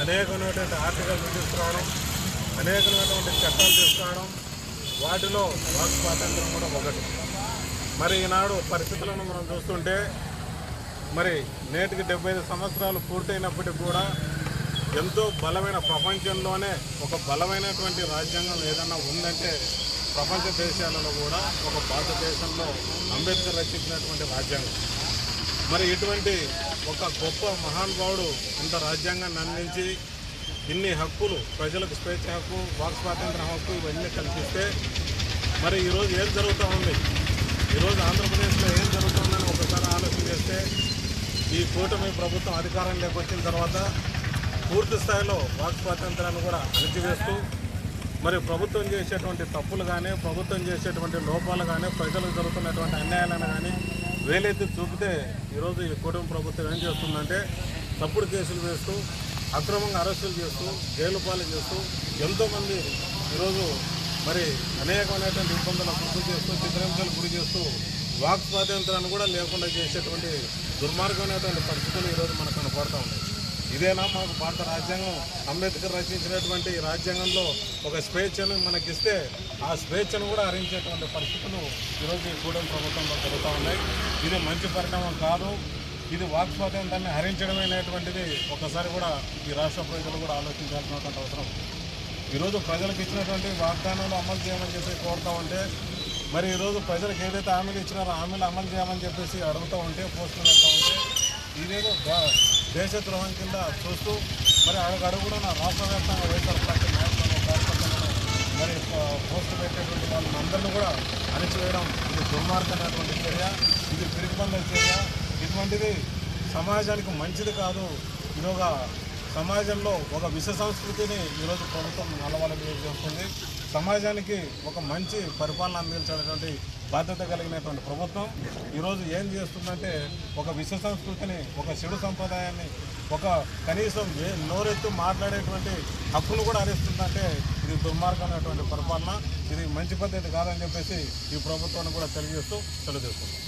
అనేకమైనటువంటి ఆర్టికల్స్ తీసుకురావడం అనేకమైనటువంటి చట్టాలు తీసుకురావడం వాటిలో వాక్ స్వాతంత్రం కూడా ఒకటి. మరి ఈనాడు పరిస్థితులను మనం చూస్తుంటే మరి నేటికి డెబ్బై ఐదు సంవత్సరాలు పూర్తయినప్పటికీ కూడా ఎంతో బలమైన ప్రపంచంలోనే ఒక బలమైనటువంటి రాజ్యాంగం ఏదన్నా ఉందంటే ప్రపంచ దేశాలలో కూడా ఒక భారతదేశంలో అంబేద్కర్ రచించినటువంటి రాజ్యాంగం. మరి ఇటువంటి ఒక గొప్ప మహానుభావుడు ఇంత రాజ్యాంగాన్ని అందించి ఇన్ని హక్కులు ప్రజలకు స్వేచ్ఛ హక్కు వాక్ స్వాతంత్ర హక్కు ఇవన్నీ కల్పిస్తే మరి ఈరోజు ఏం జరుగుతూ ఉంది? ఈరోజు ఆంధ్రప్రదేశ్లో ఏం జరుగుతుందని ఒకసారి ఆలోచన చేస్తే ఈ కూటమి ప్రభుత్వం అధికారంలోకి వచ్చిన తర్వాత పూర్తి స్థాయిలో వాక్ స్వాతంత్రాన్ని కూడా అణిచివేస్తూ మరి ప్రభుత్వం చేసేటువంటి తప్పులు కానీ ప్రభుత్వం చేసేటువంటి లోపాలు కానీ ప్రజలకు జరుగుతున్నటువంటి అన్యాయాలను కానీ వేలైతే చూపితే ఈరోజు ఈ కూటమి ప్రభుత్వం ఏం చేస్తుందంటే తప్పుడు కేసులు వేస్తూ అక్రమంగా అరెస్టులు చేస్తూ జైలు పాలు చేస్తూ ఎంతోమంది ఈరోజు మరి అనేకమైనటువంటి ఇబ్బందులకు గురి చేస్తూ చిత్రహింసలు గురి చేస్తూ వాక్ స్వాతంత్రాన్ని కూడా లేకుండా చేసేటువంటి దుర్మార్గమైనటువంటి పరిస్థితులు ఈరోజు మనకు కనపడతా ఉన్నాయి. ఇదేనా మనకు భారత రాజ్యాంగం? అంబేద్కర్ రచించినటువంటి రాజ్యాంగంలో ఒక స్వేచ్ఛను మనకిస్తే ఆ స్వేచ్ఛను కూడా హరించేటువంటి పరిస్థితులు ఈరోజు ఈ కూడలి ప్రభుత్వంలో జరుగుతూ ఉన్నాయి. ఇది మంచి పరిణామం కాదు. ఇది వాక్ స్వాతంత్రాన్ని హరించడమైనటువంటిది ఒకసారి కూడా ఈ రాష్ట్ర ప్రజలు కూడా ఆలోచించాల్సినటువంటి అవసరం. ఈరోజు ప్రజలకు ఇచ్చినటువంటి వాగ్దానాలు అమలు చేయమని చెప్పి కోరుతూ ఉంటే మరి ఈరోజు ప్రజలకు ఏదైతే హామీలు ఇచ్చినారో హామీలు అమలు చేయమని చెప్పేసి అడుగుతూ ఉంటే పోస్టులు పెడతా ఉంటే ఇదేదో దేశ దేశద్రోహం కింద చూస్తూ మరి అడుగు అడుగున రాష్ట్ర వ్యాప్తంగా వైఎస్ఆర్ పార్టీ నాయకులను కార్యకర్తలను మరి పోస్ట్ పోస్టు పెట్టేటువంటి వాళ్ళని అందరినీ కూడా అణిచివేయడం ఇది దుర్మార్గమైనటువంటి చర్య. ఇది పిరిగిబంద చర్య. ఇటువంటిది సమాజానికి మంచిది కాదు. ఇదొక సమాజంలో ఒక విష సంస్కృతిని ఈరోజు ప్రభుత్వం అలవాటు చేస్తుంది. సమాజానికి ఒక మంచి పరిపాలన అందించేటువంటి బాధ్యత కలిగినటువంటి ప్రభుత్వం ఈరోజు ఏం చేస్తుందంటే ఒక విష సంస్కృతిని ఒక చెడు సంప్రదాయాన్ని ఒక కనీసం ఏ నోరెత్తు మాట్లాడేటువంటి హక్కును కూడా హరిస్తుందంటే ఇది దుర్మార్గమైనటువంటి పరిపాలన. ఇది మంచి పద్ధతి కాదని చెప్పేసి ఈ ప్రభుత్వాన్ని కూడా తెలియజేస్తూ తెలియజేస్తుంది